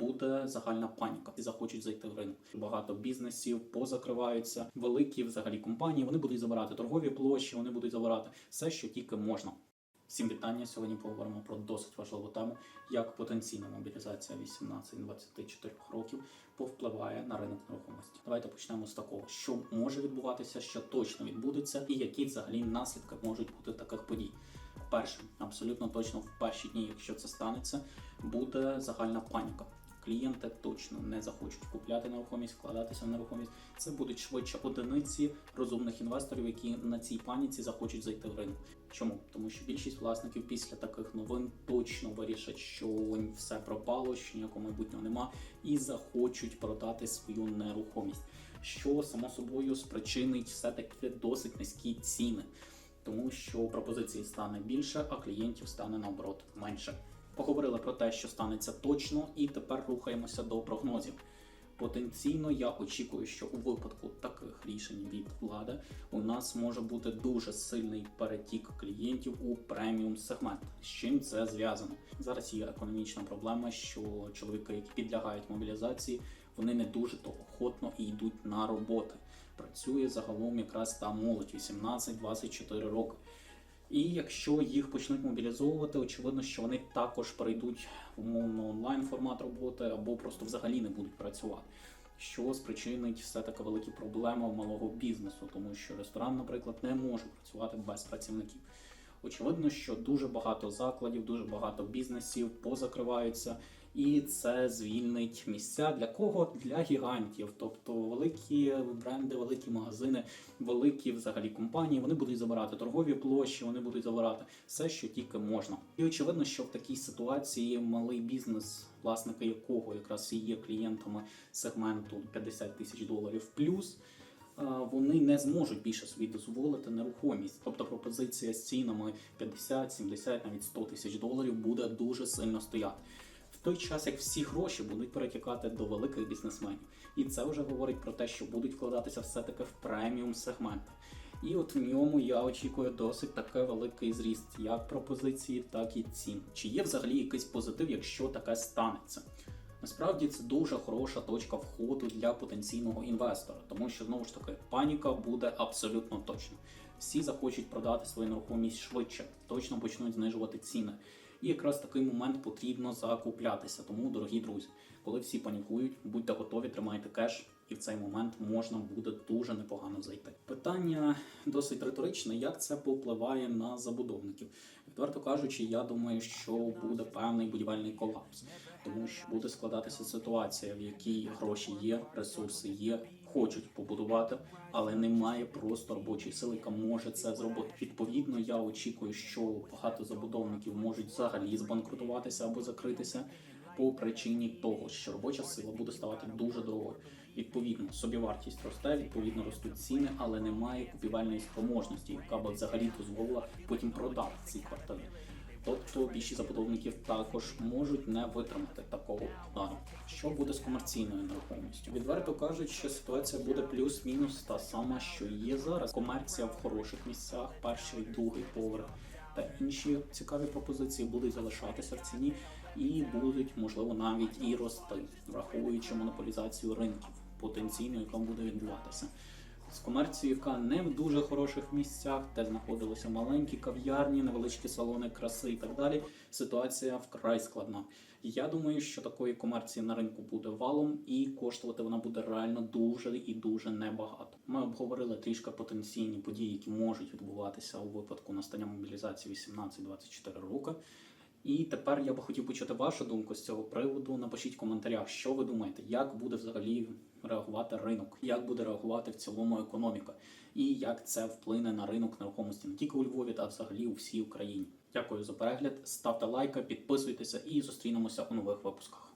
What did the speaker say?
буде загальна паніка і захочуть зайти в ринок. Багато бізнесів позакриваються, великі взагалі компанії. Вони будуть забирати торгові площі, вони будуть забирати все, що тільки можна. Всім вітання. Сьогодні поговоримо про досить важливу тему, як потенційна мобілізація 18-24 років повпливає на ринок нерухомості. Давайте почнемо з такого, що може відбуватися, що точно відбудеться, і які взагалі наслідки можуть бути таких подій. Перше, абсолютно точно в перші дні, якщо це станеться, буде загальна паніка. Клієнти точно не захочуть купляти нерухомість, вкладатися в нерухомість. Це будуть швидше одиниці розумних інвесторів, які на цій паніці захочуть зайти в ринок. Чому? Тому що більшість власників після таких новин точно вирішать, що все пропало, що ніякого майбутнього нема, і захочуть продати свою нерухомість, що само собою спричинить все таки досить низькі ціни, тому що пропозиції стане більше, а клієнтів стане наоборот менше. Поговорили про те, що станеться точно, і тепер рухаємося до прогнозів. Потенційно я очікую, що у випадку таких рішень від влади у нас може бути дуже сильний перетік клієнтів у преміум сегмент. З чим це зв'язано? Зараз є економічна проблема, що чоловіки, які підлягають мобілізації, вони не дуже то охотно і йдуть на роботи. Працює загалом якраз та молодь 18-24 роки. І якщо їх почнуть мобілізовувати, очевидно, що вони також перейдуть умовно онлайн формат роботи або просто взагалі не будуть працювати. Що спричинить все таки великі проблеми малого бізнесу, тому що ресторан, наприклад, не може працювати без працівників. Очевидно, що дуже багато закладів, дуже багато бізнесів позакриваються, і це звільнить місця для кого? Для гігантів, тобто великі бренди, великі магазини, великі взагалі компанії. Вони будуть забирати торгові площі, вони будуть забирати все, що тільки можна. І очевидно, що в такій ситуації малий бізнес, власники якого якраз і є клієнтами сегменту 50 тисяч доларів плюс вони не зможуть більше собі дозволити нерухомість. Тобто пропозиція з цінами 50, 70, навіть 100 тисяч доларів буде дуже сильно стояти. В той час, як всі гроші будуть перетікати до великих бізнесменів, і це вже говорить про те, що будуть вкладатися все-таки в преміум сегменти. І от в ньому я очікую досить таке великий зріст як пропозиції, так і цін. Чи є взагалі якийсь позитив, якщо таке станеться? Насправді це дуже хороша точка входу для потенційного інвестора, тому що знову ж таки паніка буде абсолютно точно. Всі захочуть продати свою нерухомість швидше, точно почнуть знижувати ціни. І якраз такий момент потрібно закуплятися. Тому, дорогі друзі, коли всі панікують, будьте готові, тримайте кеш, і в цей момент можна буде дуже непогано зайти. Питання досить риторичне: як це попливає на забудовників? Відверто кажучи, я думаю, що буде певний будівельний колапс, тому що буде складатися ситуація, в якій гроші є, ресурси є. Хочуть побудувати, але немає просто робочої сили, яка може це зробити. Відповідно, я очікую, що багато забудовників можуть взагалі збанкрутуватися або закритися по причині того, що робоча сила буде ставати дуже дорогою. Відповідно, собівартість росте, відповідно ростуть ціни, але немає купівельної спроможності, яка б взагалі дозволила потім продати ці квартири. Тобто більшість забудовників також можуть не витримати такого удару. Що буде з комерційною нерухомістю? Відверто кажуть, що ситуація буде плюс-мінус та сама, що є зараз. Комерція в хороших місцях, перший, другий поверх та інші цікаві пропозиції будуть залишатися в ціні і будуть, можливо, навіть і рости, враховуючи монополізацію ринків потенційно, яка буде відбуватися. З комерцією, яка не в дуже хороших місцях, де знаходилися маленькі кав'ярні, невеличкі салони краси і так далі. Ситуація вкрай складна. Я думаю, що такої комерції на ринку буде валом, і коштувати вона буде реально дуже і дуже небагато. Ми обговорили трішки потенційні події, які можуть відбуватися у випадку настання мобілізації 18-24 роки. І тепер я би хотів почути вашу думку з цього приводу. Напишіть в коментарях, що ви думаєте, як буде взагалі реагувати ринок, як буде реагувати в цілому економіка, і як це вплине на ринок нерухомості не тільки у Львові, та взагалі у всій Україні. Дякую за перегляд. Ставте лайки, підписуйтеся і зустрінемося у нових випусках.